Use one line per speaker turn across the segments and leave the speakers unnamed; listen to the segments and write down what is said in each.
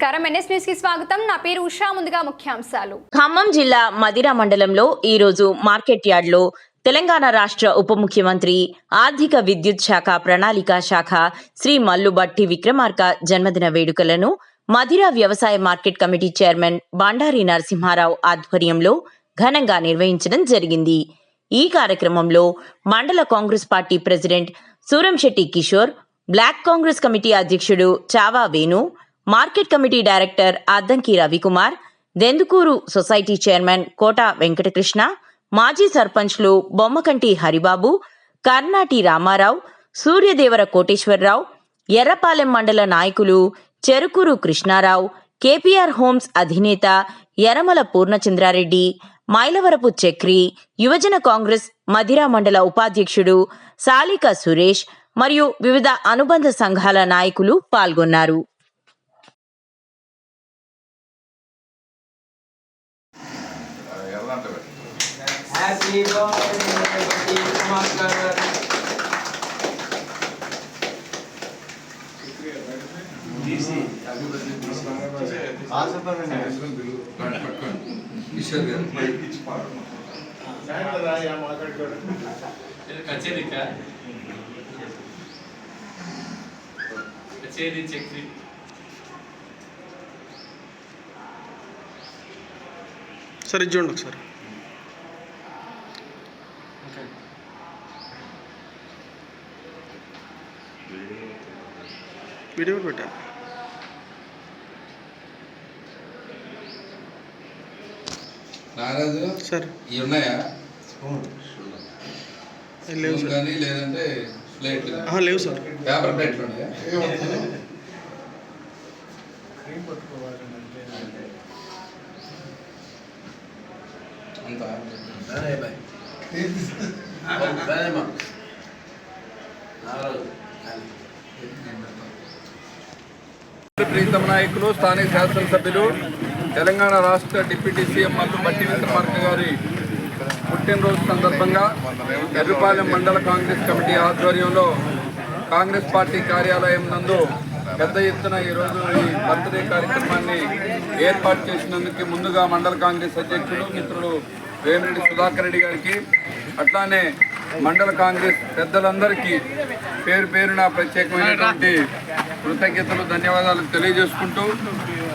నమస్కారం. ఎన్ఎస్ న్యూస్కి స్వాగతం. నా పేరు ఉషా. ముందుగా ముఖ్యాంశాలు.
ఖమ్మం జిల్లా మదిర మండలంలో ఈ రోజు మార్కెట్ యార్డ్లో తెలంగాణ రాష్ట్ర ఉప ముఖ్యమంత్రి ఆర్థిక విద్యుత్ శాఖ ప్రణాళిక శాఖ శ్రీ మల్లుబట్టి విక్రమార్క జన్మదిన వేడుకలను మధిర వ్యవసాయ market committee chairman Bandari Narasimharao ఆధ్వర్యంలో ఘనంగా నిర్వహించడం జరిగింది. ఈ కార్యక్రమంలో మండల Congress party president Suramsetti Kishore block Congress committee అధ్యక్షుడు Chava Venu market committee director Addanki Ravikumar Dendukuru society chairman Kota Venkatakrishna మాజీ సర్పంచ్లు బొమ్మకంటి హరిబాబు కర్నాటి రామారావు సూర్యదేవర కోటేశ్వరరావు ఎర్రపాలెం మండల నాయకులు చెరుకూరు కృష్ణారావు కేపీఆర్ హోమ్స్ అధినేత యరమల పూర్ణచంద్రారెడ్డి మైలవరపు చక్రి యువజన కాంగ్రెస్ మధిరా మండల ఉపాధ్యక్షుడు సాలిక సురేష్ మరియు వివిధ అనుబంధ సంఘాల నాయకులు పాల్గొన్నారు.
హ్యాపీ బర్త్డే కుమార్ గారు
కచేరీ కా కచేరీ చక్రి
సార్ ఇది చూడండి ఒకసారి. వీడియో కూడా పెట్టాను
నారాజు
సార్.
ఇవి ఉన్నాయా?
లేవు సార్.
కానీ లేదంటే ప్లేట్లు
లేవు సార్.
పేపర్ ప్లేట్లు ఉన్నాయా? అంతా ప్రీతం నాయకులు స్థానిక శాసనసభ్యులు తెలంగాణ రాష్ట్ర డిప్యూటీ సీఎం మల్లు బట్టి విక్రమార్క గారి పుట్టినరోజు సందర్భంగా ఎర్రపాలెం మండల కాంగ్రెస్ కమిటీ ఆధ్వర్యంలో కాంగ్రెస్ పార్టీ కార్యాలయం నందు పెద్ద ఎత్తున ఈరోజు ఈ బర్త్డే కార్యక్రమాన్ని ఏర్పాటు చేసినందుకు ముందుగా మండల కాంగ్రెస్ అధ్యక్షులు మిత్రుడు వేమిరెడ్డి సుధాకర్ రెడ్డి గారికి అట్లానే మండల కాంగ్రెస్ పెద్దలందరికీ పేరు పేరున ప్రత్యేకమైనటువంటి కృతజ్ఞతలు ధన్యవాదాలు తెలియజేసుకుంటూ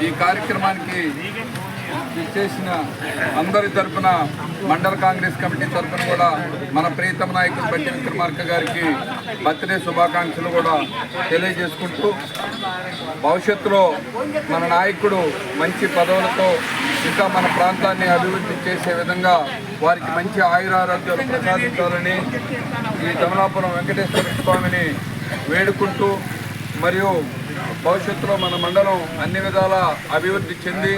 ఈ కార్యక్రమానికి చేసిన అందరి తరపున మండల కాంగ్రెస్ కమిటీ తరపున కూడా మన ప్రీతమ నాయకులు బట్టి విక్రమార్క గారికి బర్త్డే శుభాకాంక్షలు కూడా తెలియజేసుకుంటూ భవిష్యత్తులో మన నాయకుడు మంచి పదవులతో ఇంకా మన ప్రాంతాన్ని అభివృద్ధి చేసే విధంగా వారికి మంచి ఆయురారోగ్యాలు ప్రసాదించాలని ఈ కమలాపురం వెంకటేశ్వర స్వామిని వేడుకుంటూ మరియు భవిష్యత్తులో మన మండలం అన్ని విధాల అభివృద్ధి చెంది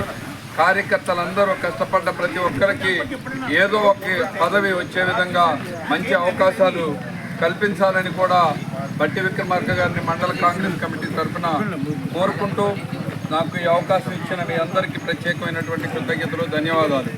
కార్యకర్తలందరూ కష్టపడ్డ ప్రతి ఒక్కరికి ఏదో ఒక పదవి వచ్చే విధంగా మంచి అవకాశాలు కల్పించాలని కూడా బట్టి విక్రమార్క గారిని మండల కాంగ్రెస్ కమిటీ తరఫున కోరుకుంటూ నాకు ఈ అవకాశం ఇచ్చిన మీ అందరికీ ప్రత్యేకమైనటువంటి కృతజ్ఞతలు ధన్యవాదాలు.